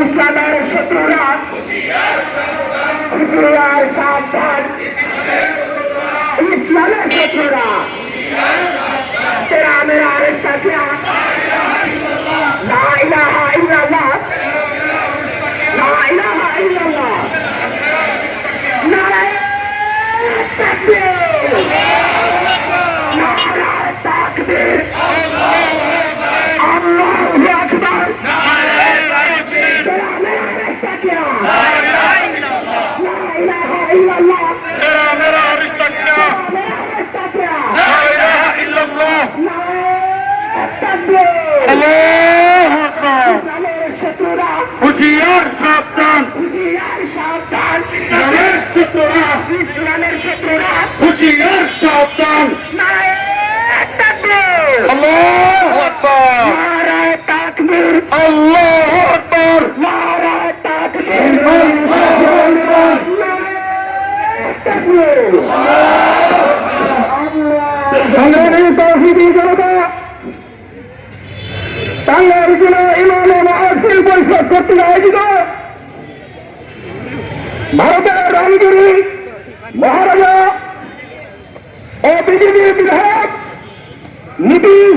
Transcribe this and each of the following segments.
ইসলামের শত্রুরা। ইসলামের সাবধান। ইসলামের শত্রুরা। তেরা মেরা আরেকটা লা ইলাহা ইল্লাল্লাহ। হুশিয়ার সাবধান হুশিয়ার সাবধান। ইসলামের শত্রুরা ইসলামের শত্রুরা সাবধান। সংগ্রামী তৌহিদি জনতা টাঙ্গাইল জেলা ইমাম মহাসিল পরিষদ কর্তৃক আয়োজিত মহারাজা ও বিজেপি বিধায়ক নীতিশ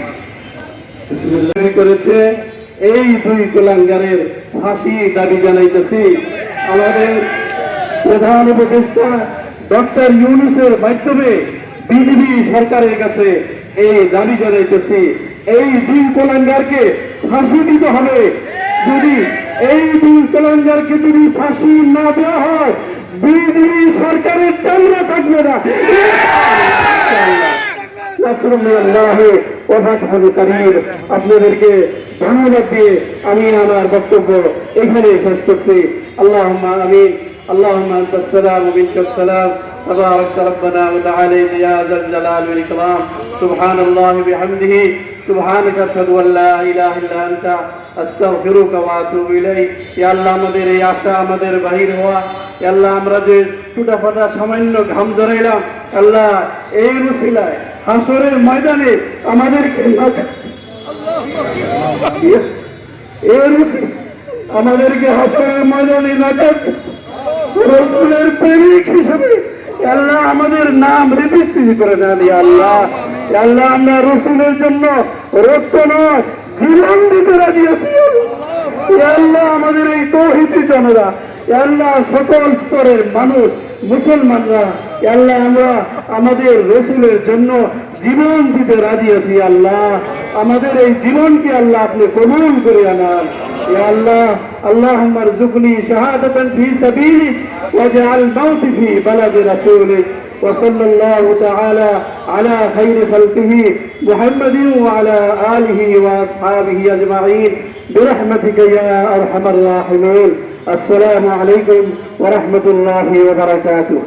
করেছে, এই দুই কুলাঙ্গারের ফাঁসি দাবি জানাইতেছি। আমাদের প্রধান উপদেষ্টা ডক্টর ইউনুসের মাধ্যমে বিজেপি সরকারের কাছে এই দাবি জানাইতেছি। এই দুই কুলাঙ্গারকে ফাঁসি দিতে হবে। যদি এই দুই কুলাঙ্গারকে যদি ফাঁসি না দেওয়া হয়, বিজেপি সরকারের চামড়া থাকবে না। আপনাদেরকে ধন্যবাদ দিয়ে আমি আমার বক্তব্য এখানে শেষ করছি আল্লাহ আমিন اللهم انت السلام ومنك السلام تبارك ربنا وتعالى يا ذا الجلال والاكرام سبحان الله بحمده سبحانك اشهد ان لا اله الا انت আস্তাগফিরুকা ওয়া আতুবু ইলাইক ইয়া আল্লাহ আমাদের এই আশা আমাদের বাহির হওয়া ইয়া আল্লাহ আমরা যে টুটাফাটা সামান্য ঘাম জড়াইলাম আল্লাহ এই রুসিলায় হাসরের ময়দানে আমাদেরকে এই আমাদেরকে হাসরের ময়দানে নাটক রসুলের প্রেমিক হিসেবে আল্লাহ আমাদের নাম রেজিস্ট্রি করে নেন আল্লাহ। আল্লাহ আমরা রসুলের জন্য রক্ত নয়, জীবন দিতে রাজি আছি। আল্লাহ আমাদের এই তৌহিদি জনরা আল্লাহ সকল স্তরের মানুষ, মুসলমানরা আল্লাহ আমরা আমাদের রসুলের জন্য জীবন দিতে রাজি আছি আল্লাহ। আমাদের এই জীবনকে আল্লাহ আপনি কবুল করে আনান। আল্লাহ আল্লাহ আমার জুগলি শাহাদাতান ফি সাবিলি ওয়া মাউতি ফি বালাদি রাসূলিক। وصلى الله تعالى على خير خلقه محمد وعلى آله وأصحابه أجمعين. برحمتك يا أرحم الراحمين. السلام عليكم ورحمة الله وبركاته.